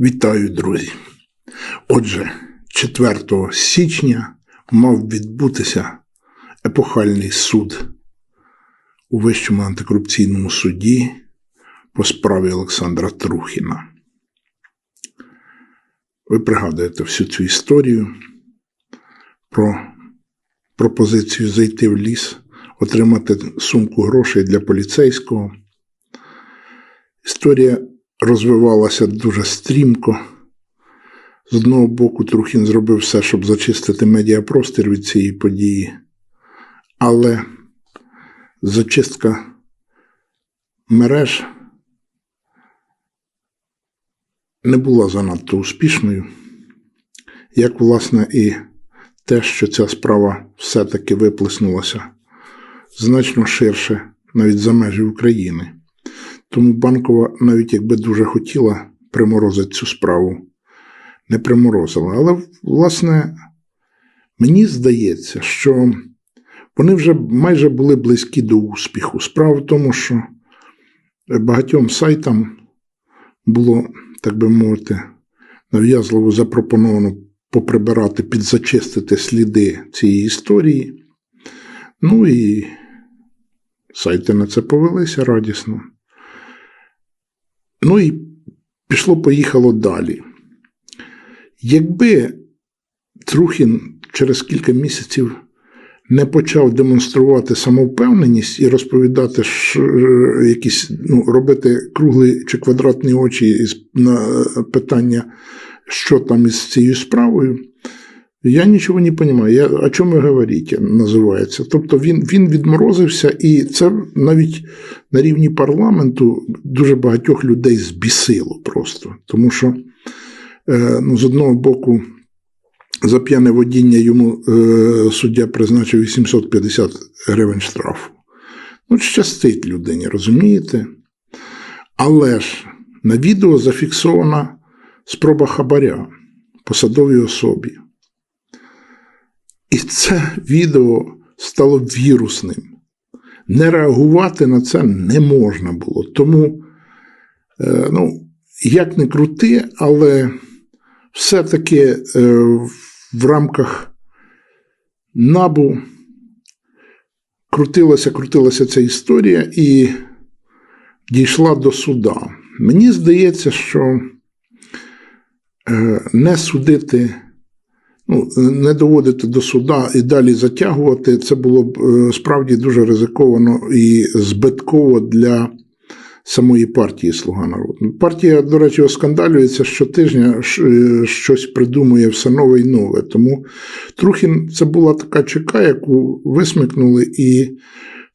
Вітаю, друзі! Отже, 4 січня мав відбутися епохальний суд у Вищому антикорупційному суді по справі Олександра Трухіна. Ви пригадуєте всю цю історію про пропозицію зайти в ліс, отримати сумку грошей для поліцейського. Історія розвивалася дуже стрімко. З одного боку, Трухін зробив все, щоб зачистити медіапростір від цієї події, але зачистка мереж не була занадто успішною, як, власне, і те, що ця справа все-таки виплеснулася значно ширше навіть за межі України. Тому банкова, навіть якби дуже хотіла приморозити цю справу, не приморозила. Але, власне, мені здається, що вони вже майже були близькі до успіху. Справа в тому, що багатьом сайтам було, так би мовити, нав'язливо запропоновано поприбирати, підзачистити сліди цієї історії. Ну і сайти на це повелися радісно. Ну і пішло-поїхало далі. Якби Трухін через кілька місяців не почав демонструвати самовпевненість і розповідати, що, якісь, ну, робити круглі чи квадратні очі на питання, що там із цією справою, я нічого не розумію. Я, о чому ви говорите, називається. Тобто він він відморозився, і це навіть на рівні парламенту дуже багатьох людей збісило просто. Тому що, е, ну, з одного боку, за п'яне водіння йому е, суддя призначив 850 гривень штрафу. Ну, щастить людині, розумієте? Але ж на відео зафіксована спроба хабаря посадовій особі. І це відео стало вірусним. Не реагувати на це не можна було. Тому, е, ну, як не крути, але все-таки е, в рамках набу крутилася, крутилася ця історія і дійшла до суда. Мені здається, що е, не судити ну, не доводити до суда і далі затягувати, це було б е, справді дуже ризиковано і збитково для самої партії Слуга народу. Партія, до речі, оскандалюється щотижня, е, щось придумує все нове і нове. Тому Трухін це була така чека, яку висмикнули, і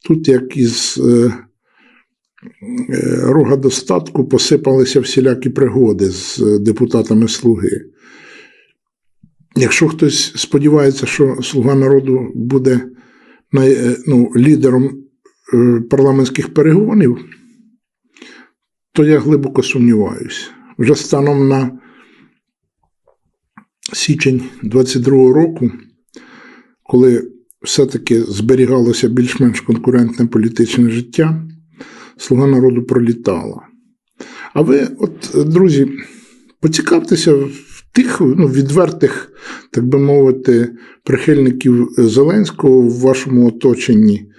тут, як із е, рога достатку, посипалися всілякі пригоди з депутатами Слуги. Якщо хтось сподівається, що Слуга народу буде е, ну, лідером е, парламентських перегонів, то я глибоко сумніваюся. Вже станом на січень 22-го року, коли все-таки зберігалося більш-менш конкурентне політичне життя, Слуга народу пролітала. А ви, от, друзі, поцікавтеся тих ну, відвертих, так би мовити, прихильників Зеленського в вашому оточенні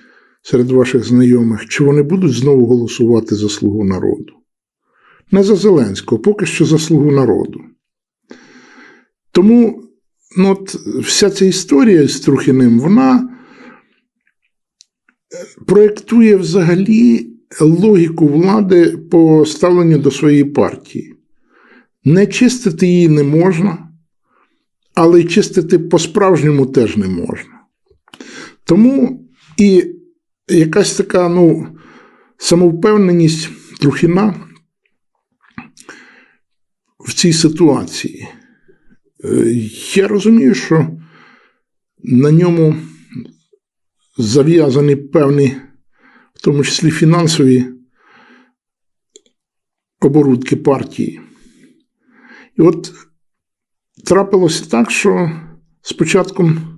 серед ваших знайомих, чи вони будуть знову голосувати за слугу народу? Не за Зеленського, поки що за слугу народу. Тому ну, от, вся ця історія з Трухіним, вона е, проєктує взагалі логіку влади по ставленню до своєї партії. Не чистити її не можна, але й чистити по-справжньому теж не можна. Тому і якась така ну, самовпевненість Трухіна в цій ситуації. Е, я розумію, що на ньому зав'язані певні, в тому числі фінансові оборудки партії. І от трапилося так, що з початком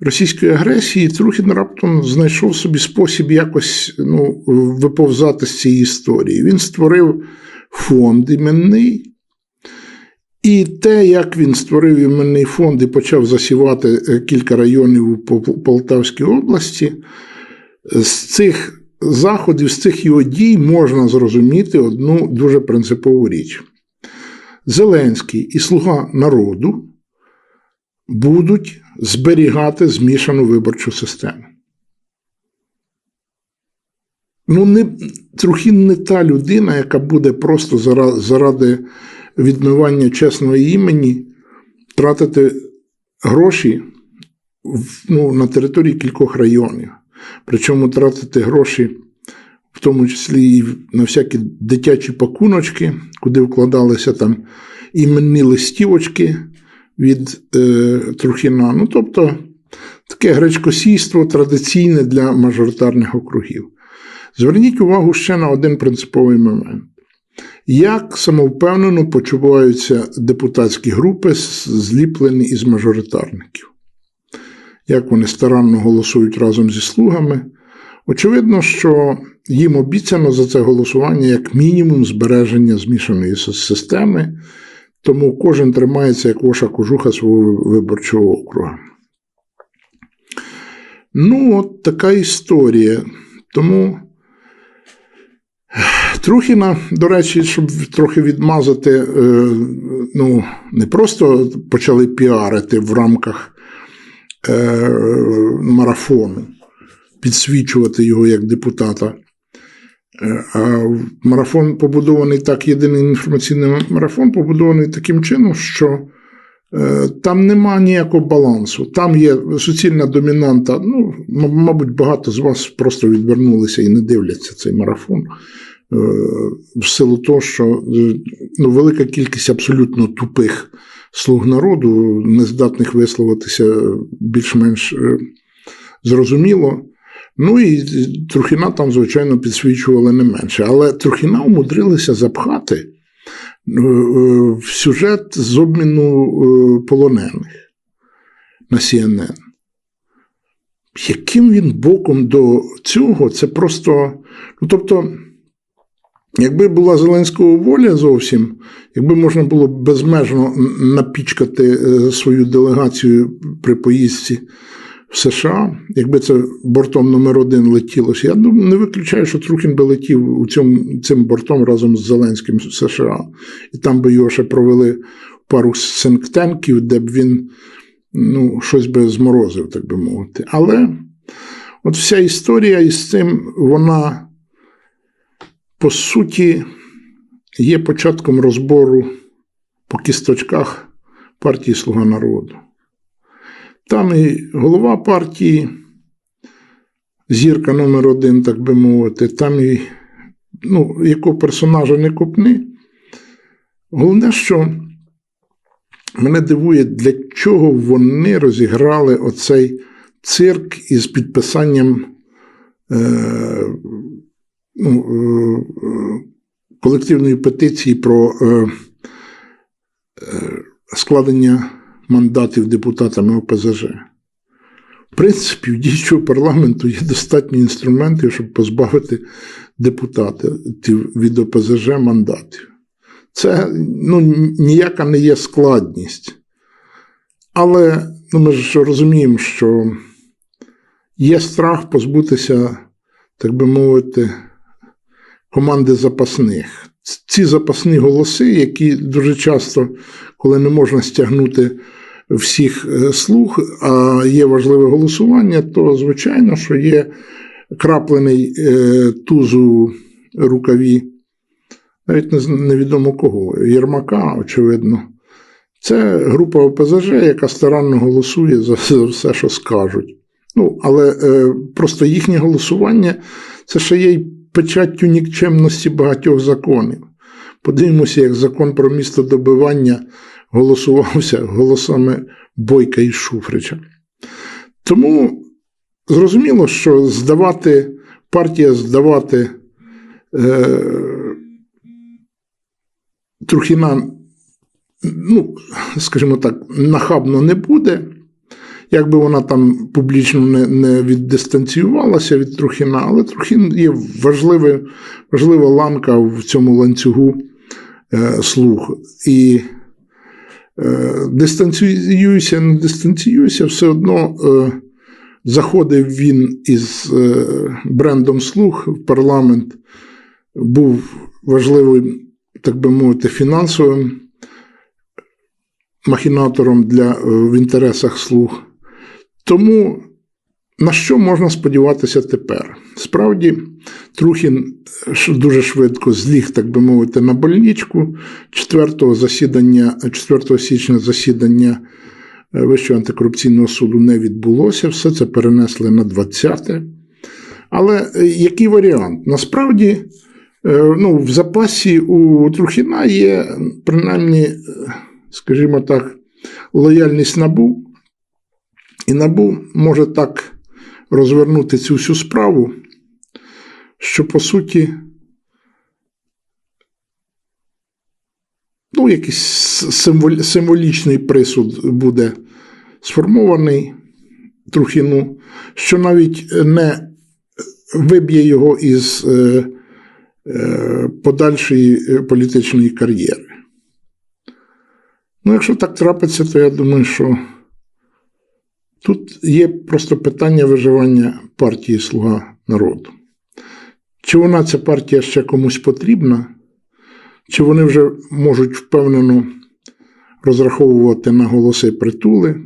російської агресії Трухін раптом знайшов собі спосіб якось ну, виповзати з цієї історії. Він створив фонд іменний, І те, як він створив іменний фонд і почав засівати е, кілька районів у Полтавській області, з цих заходів, з цих його дій можна зрозуміти одну дуже принципову річ. Зеленський і слуга народу будуть зберігати змішану виборчу систему. Ну, не, Трухін не та людина, яка буде просто заради, відмивання чесного імені тратити гроші ну, на території кількох районів. Причому тратити гроші, в тому числі і на всякі дитячі пакуночки, куди вкладалися там іменні листівочки від е, Трухіна. Ну, тобто таке гречкосійство традиційне для мажоритарних округів. Зверніть увагу ще на один принциповий момент. Як самовпевнено почуваються депутатські групи, зліплені із мажоритарників? Як вони старанно голосують разом зі слугами? Очевидно, що їм обіцяно за це голосування як мінімум збереження змішаної системи, тому кожен тримається як воша кожуха свого виборчого округа. Ну, от така історія. Тому Трухіна, до речі, щоб трохи відмазати, е, ну, не просто почали піарити в рамках е, марафону, підсвічувати його як депутата. Е, А марафон побудований так, єдиний інформаційний марафон побудований таким чином, що е, там нема ніякого балансу. Там є суцільна домінанта. Ну, мабуть, багато з вас просто відвернулися і не дивляться цей марафон. Е, В силу того, що ну, велика кількість абсолютно тупих слуг народу, не здатних висловитися більш-менш зрозуміло. Ну і Трухіна там, звичайно, підсвічували не менше. Але Трухіна умудрилися запхати е, е, в сюжет з обміну е, полонених на CNN. Яким він боком до цього, це просто. Ну, тобто, якби була Зеленського воля зовсім, якби можна було безмежно напічкати е, свою делегацію при поїздці в США, якби це бортом номер один летілося, я не виключаю, що Трухін би летів у цьому, цим бортом разом з Зеленським в США. І там би його ще провели пару синктенків, де б він ну, щось би зморозив, так би мовити. Але от вся історія із цим, вона по суті є початком розбору по кісточках партії Слуга народу. Там і голова партії, зірка номер один, так би мовити, там і ну, якого персонажа не копни. Головне, що мене дивує, для чого вони розіграли оцей цирк із підписанням е, ну, е, колективної петиції про е, е, складення мандатів депутатами ОПЗЖ. В принципі, в діючого парламенту є достатньо інструментів, щоб позбавити депутатів від ОПЗЖ мандатів. Це ну, ніяка не є складність. Але ну, ми ж розуміємо, що є страх позбутися, так би мовити, команди запасних. Ці запасні голоси, які дуже часто, коли не можна стягнути всіх е, слуг, а є важливе голосування, то звичайно, що є краплений е, тузу рукаві, навіть не, невідомо кого, Єрмака, очевидно. Це група ОПЗЖ, яка старанно голосує за все, що скажуть. Ну, але е, просто їхнє голосування це ще є й печаттю нікчемності багатьох законів. Подивимося, як закон про містодобивання голосувався голосами Бойка і Шуфрича. Тому зрозуміло, що здавати партія здавати е, Трухіна, ну, скажімо так, нахабно не буде. Якби вона там публічно не, не віддистанціювалася від Трухіна, але Трухін є важливе, важлива ланка в цьому ланцюгу е, слуг. І е, дистанціююся, не дистанціююся, все одно е, заходив він із брендом слуг в парламент, був важливим, так би мовити, фінансовим махінатором для, в інтересах слуг. Тому на що можна сподіватися тепер? Справді, Трухін дуже швидко зліг, так би мовити, на больничку. 4 засідання, 4 січня засідання е, Вищого антикорупційного суду не відбулося. Все це перенесли на 20. Але е, який варіант? Насправді, е, ну, в запасі у Трухіна є, принаймні, скажімо так, лояльність набу. І набу може так розвернути цю всю справу, що по суті, ну, якийсь символічний присуд буде сформований Трухіну, що навіть не виб'є його із е, е, подальшої політичної кар'єри. Ну, якщо так трапиться, то я думаю, що тут є просто питання виживання партії Слуга народу. Чи вона ця партія ще комусь потрібна, чи вони вже можуть впевнено розраховувати на голоси притули,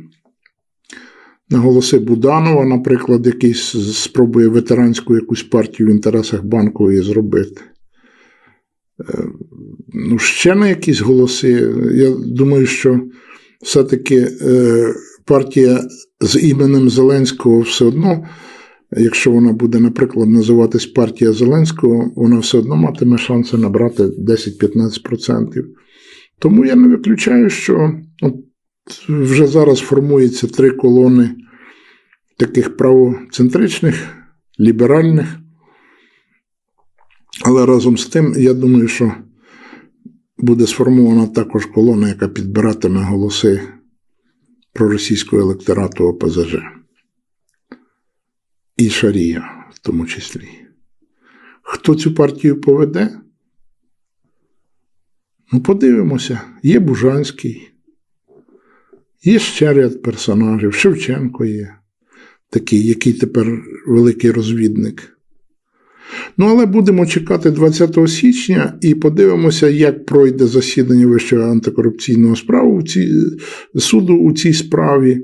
на голоси Буданова, наприклад, який спробує ветеранську якусь партію в інтересах банкової зробити. Е, Ну, ще на якісь голоси. Я думаю, що все-таки е, партія з іменем Зеленського все одно, якщо вона буде, наприклад, називатись партія Зеленського, вона все одно матиме шанси набрати 10-15%. Тому я не виключаю, що от вже зараз формується три колони таких правоцентричних, ліберальних. Але разом з тим, я думаю, що буде сформована також колона, яка підбиратиме голоси проросійського електорату ОПЗЖ. І Шарія в тому числі. Хто цю партію поведе? Ну, подивимося. Є Бужанський, є ще ряд персонажів. Шевченко є, такий, який тепер великий розвідник. Ну, але будемо чекати 20 січня і подивимося, як пройде засідання Вищого антикорупційного справу у цій, суду у цій справі.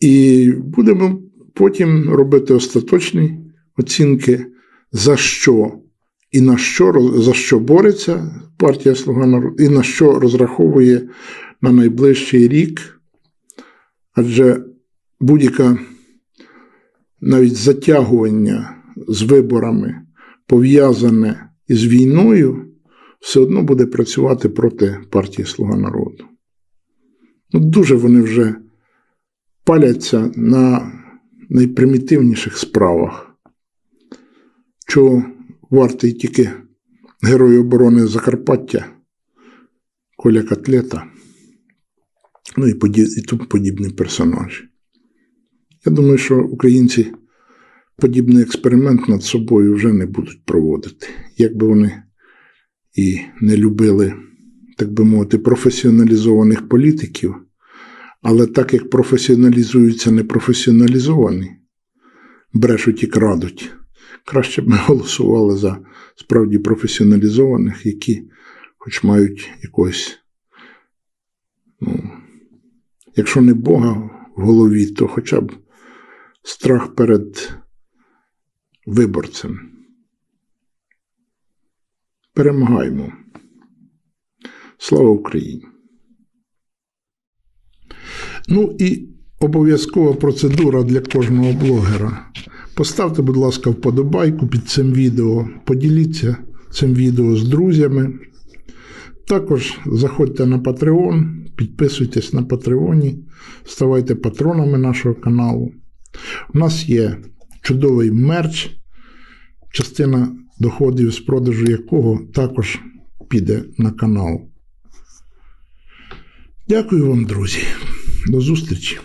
І будемо потім робити остаточні оцінки, за що і на що, за що бореться партія Слуга народу, і на що розраховує на найближчий рік. Адже будь-яка навіть затягування з виборами, пов'язане із війною, все одно буде працювати проти партії Слуга народу. Ну, дуже вони вже паляться на найпримітивніших справах, чого вартий тільки Герой оборони Закарпаття, Коля Котлета, ну і тому подібні персонажі. Я думаю, що українці подібний експеримент над собою вже не будуть проводити. Якби вони і не любили, так би мовити, професіоналізованих політиків, але так як професіоналізуються непрофесіоналізовані, брешуть і крадуть, краще б ми голосували за справді професіоналізованих, які хоч мають якогось, ну, якщо не Бога в голові, то хоча б страх перед виборцем. Перемагаємо. Слава Україні! Ну і обов'язкова процедура для кожного блогера. Поставте, будь ласка, вподобайку під цим відео, поділіться цим відео з друзями. Також заходьте на Patreon, підписуйтесь на Патреоні, ставайте патронами нашого каналу. У нас є чудовий мерч, частина доходів з продажу якого також піде на канал. Дякую вам, друзі. До зустрічі!